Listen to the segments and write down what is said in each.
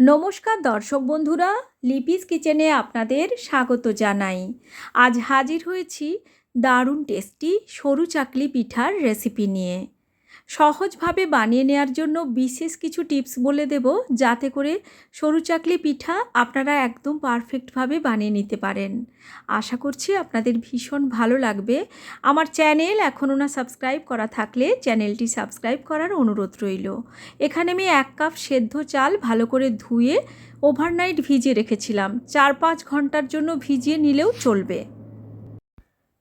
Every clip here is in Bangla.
নমস্কার দর্শক বন্ধুরা, লিপিস কিচেনে আপনাদের স্বাগত জানাই। আজ হাজির হয়েছি দারুণ টেস্টি সরু চাকলি পিঠার রেসিপি নিয়ে। সহজভাবে বানিয়ে নেওয়ার জন্য বিশেষ কিছু টিপস বলে দেব, যাতে করে সরু চাকলি পিঠা আপনারা একদম পারফেক্টভাবে বানিয়ে নিতে পারেন। আশা করছি আপনাদের ভীষণ ভালো লাগবে। আমার চ্যানেল এখনও না সাবস্ক্রাইব করা থাকলে চ্যানেলটি সাবস্ক্রাইব করার অনুরোধ রইল। এখানে আমি এক কাপ সেদ্ধ চাল ভালো করে ধুয়ে ওভারনাইট ভিজিয়ে রেখেছিলাম। চার পাঁচ ঘণ্টার জন্য ভিজিয়ে নিলেও চলবে।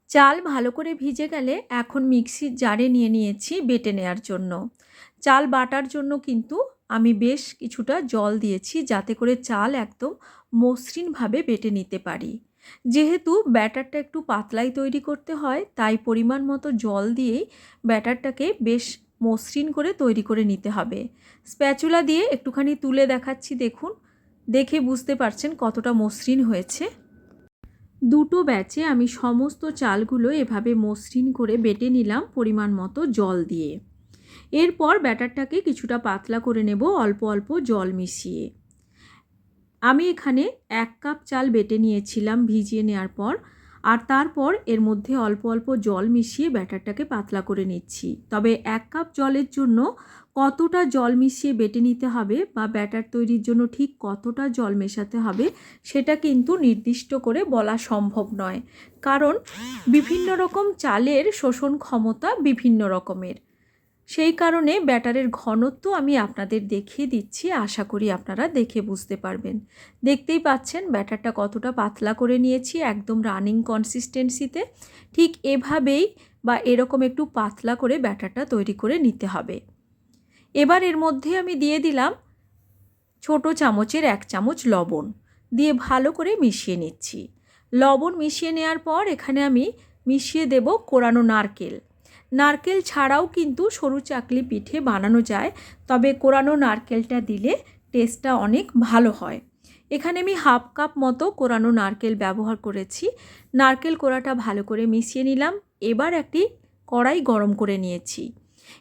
চাল ভালো করে ভিজে গেলে এখন মিক্সির জারে নিয়ে নিয়েছি বেটে নেওয়ার জন্য। চাল বাটার জন্য কিন্তু আমি বেশ কিছুটা জল দিয়েছি যাতে করে চাল একদম মসৃণভাবে বেটে নিতে পারি। যেহেতু ব্যাটারটা একটু পাতলাই তৈরি করতে হয়, তাই পরিমাণ মতো জল দিয়েই ব্যাটারটাকে বেশ মসৃণ করে তৈরি করে নিতে হবে। স্প্যাচুলা দিয়ে একটুখানি তুলে দেখাচ্ছি, দেখুন। দেখে বুঝতে পারছেন কতটা মসৃণ হয়েছে। দুটো ব্যাচে আমি সমস্ত চালগুলো এভাবে মসৃণ করে বেটে নিলাম পরিমাণ মতো জল দিয়ে। এরপর ব্যাটারটাকে কিছুটা পাতলা করে নেব, অল্প অল্প জল মিশিয়ে। আমি এখানে এক কাপ চাল বেটে নিয়েছিলাম ভিজিয়ে নেওয়ার পর। আর তারপর এর মধ্যে অল্প অল্প জল মিশিয়ে ব্যাটারটাকে পাতলা করে নিচ্ছি। তবে এক কাপ জলের জন্য কতটা জল মিশিয়ে বেটে নিতে হবে বা ব্যাটার তৈরির জন্য ঠিক কতটা জল মেশাতে হবে সেটা কিন্তু নির্দিষ্ট করে বলা সম্ভব নয়। কারণ বিভিন্ন রকম চালের শোষণ ক্ষমতা বিভিন্ন রকমের। সেই কারণে ব্যাটারের ঘনত্ব আমি আপনাদের দেখিয়ে দিচ্ছি, আশা করি আপনারা দেখে বুঝতে পারবেন। দেখতেই পাচ্ছেন ব্যাটারটা কতটা পাতলা করে নিয়েছি, একদম রানিং কনসিস্টেন্সিতে ঠিক এভাবেই বা এরকম একটু পাতলা করে ব্যাটারটা তৈরি করে নিতে হবে। এবার এর মধ্যে আমি দিয়ে দিলাম ছোট চামচের এক চামচ লবণ। দিয়ে ভালো করে মিশিয়ে নিচ্ছি। লবণ মিশিয়ে নেওয়ার পর এখানে আমি মিশিয়ে দেব কোরানো নারকেল। নারকেল ছাড়াও কিন্তু সরু চাকলি পিঠে বানানো যায়, তবে কোরানো নারকেলটা দিলে টেস্টটা অনেক ভালো হয়। এখানে আমি হাফ কাপ মতো কোরানো নারকেল ব্যবহার করেছি। নারকেল কোড়াটা ভালো করে মিশিয়ে নিলাম, এবার একটি কড়াই গরম করে নিয়েছি।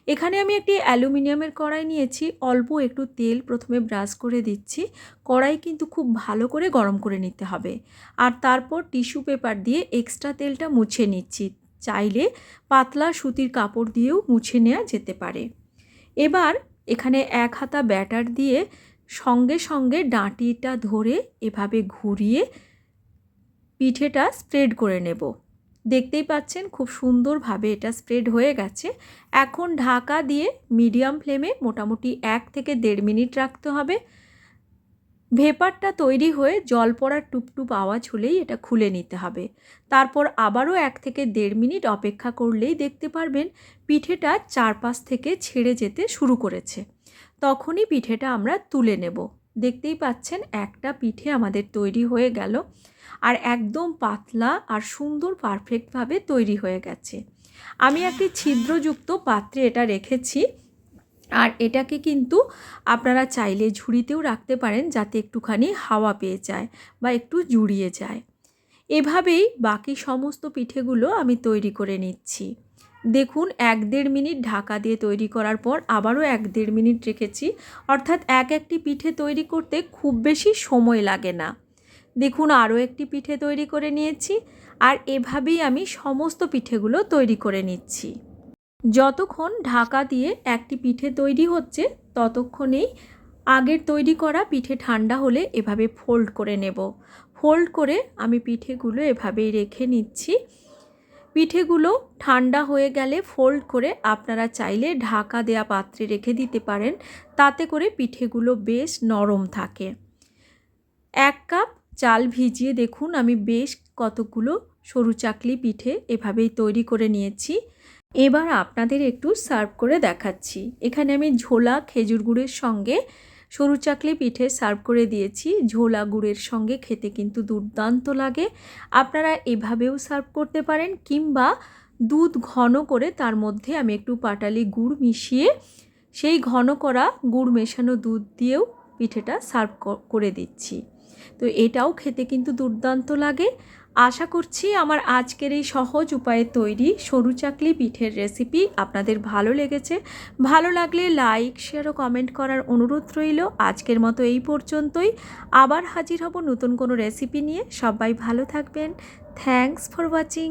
এখানে আমি একটি অ্যালুমিনিয়ামের কড়াই নিয়েছি, অল্প একটু তেল প্রথমে ব্রাশ করে দিচ্ছি, কড়াই কিন্তু খুব ভালো করে গরম করে নিতে হবে। আর তারপর টিস্যু পেপার দিয়ে এক্সট্রা তেলটা মুছে নিচ্ছি চাইলে পাতলা সুতির কাপড় দিয়েও মুছে নেওয়া যেতে পারে। এবার এখানে এক হাতা ব্যাটার দিয়ে সঙ্গে সঙ্গে ডাঁটিটা ধরে এভাবে ঘুরিয়ে পিঠেটা স্প্রেড করে নেব। দেখতেই পাচ্ছেন খুব সুন্দরভাবে এটা স্প্রেড হয়ে গেছে। এখন ঢাকা দিয়ে মিডিয়াম ফ্লেমে মোটামুটি এক থেকে দেড় মিনিট রাখতে হবে। ভেপারটা তৈরি হয়ে জল পড়ার টুপটুপ আওয়াজ হলেই এটা খুলে নিতে হবে। তারপর আবারও এক থেকে দেড় মিনিট অপেক্ষা করলেই দেখতে পারবেন পিঠেটা চারপাশ থেকে ছেড়ে যেতে শুরু করেছে। তখনই পিঠেটা আমরা তুলে নেব। দেখতেই পাচ্ছেন একটা পিঠে আমাদের তৈরি হয়ে গেল আর একদম পাতলা আর সুন্দর পারফেক্টভাবে তৈরি হয়ে গেছে। আমি একটি ছিদ্রযুক্ত পাত্রে এটা রেখেছি। আর এটাকে কিন্তু আপনারা চাইলে ঝুড়িতেও রাখতে পারেন যাতে একটুখানি হাওয়া পেয়ে যায় বা একটু জুড়িয়ে যায়। এভাবেই বাকি সমস্ত পিঠেগুলো আমি তৈরি করে নিচ্ছি। দেখুন, এক দেড় মিনিট ঢাকা দিয়ে তৈরি করার পর আবারও এক দেড় মিনিট রেখেছি। অর্থাৎ এক একটি পিঠে তৈরি করতে খুব বেশি সময় লাগে না। দেখুন, আরও একটি পিঠে তৈরি করে নিয়েছি। আর এভাবেই আমি সমস্ত পিঠেগুলো তৈরি করে নিচ্ছি। যতক্ষণ ঢাকা দিয়ে একটি পিঠে তৈরি হচ্ছে, ততক্ষণেই আগের তৈরি করা পিঠে ঠান্ডা হলে এভাবে ফোল্ড করে নেব। ফোল্ড করে আমি পিঠেগুলো এভাবেই রেখে নিচ্ছি। পিঠেগুলো ঠান্ডা হয়ে গেলে ফোল্ড করে আপনারা চাইলে ঢাকা দেয়া পাত্রে রেখে দিতে পারেন, তাতে করে পিঠেগুলো বেশ নরম থাকে। এক কাপ চাল ভিজিয়ে দেখুন, আমি বেশ কতগুলো সরু চাকলি পিঠে এভাবেই তৈরি করে নিয়েছি। এবার আপনাদের একটু সার্ভ করে দেখাচ্ছি। এখানে আমি ঝোলা খেজুর গুড়ের সঙ্গে সরু চাকলি পিঠে সার্ভ করে দিয়েছি। ঝোলা গুড়ের সঙ্গে খেতে কিন্তু দুর্দান্ত লাগে। আপনারা এভাবেও সার্ভ করতে পারেন কিংবা দুধ ঘন করে তার মধ্যে আমি একটু পাটালি গুড় মিশিয়ে সেই ঘন করা গুড় মেশানো দুধ দিয়েও পিঠেটা সার্ভ করে দিচ্ছি। তো এটাও খেতে কিন্তু দুর্দান্ত লাগে। আশা করছি আমার আজকের এই সহজ উপায়ে তৈরি সরু চাকলি পিঠের রেসিপি আপনাদের ভালো লেগেছে। ভালো লাগলে লাইক শেয়ার ও কমেন্ট করার অনুরোধ রইল। আজকের মতো এই পর্যন্তই। আবার হাজির হব নতুন কোনো রেসিপি নিয়ে। সবাই ভালো থাকবেন। Thanks for watching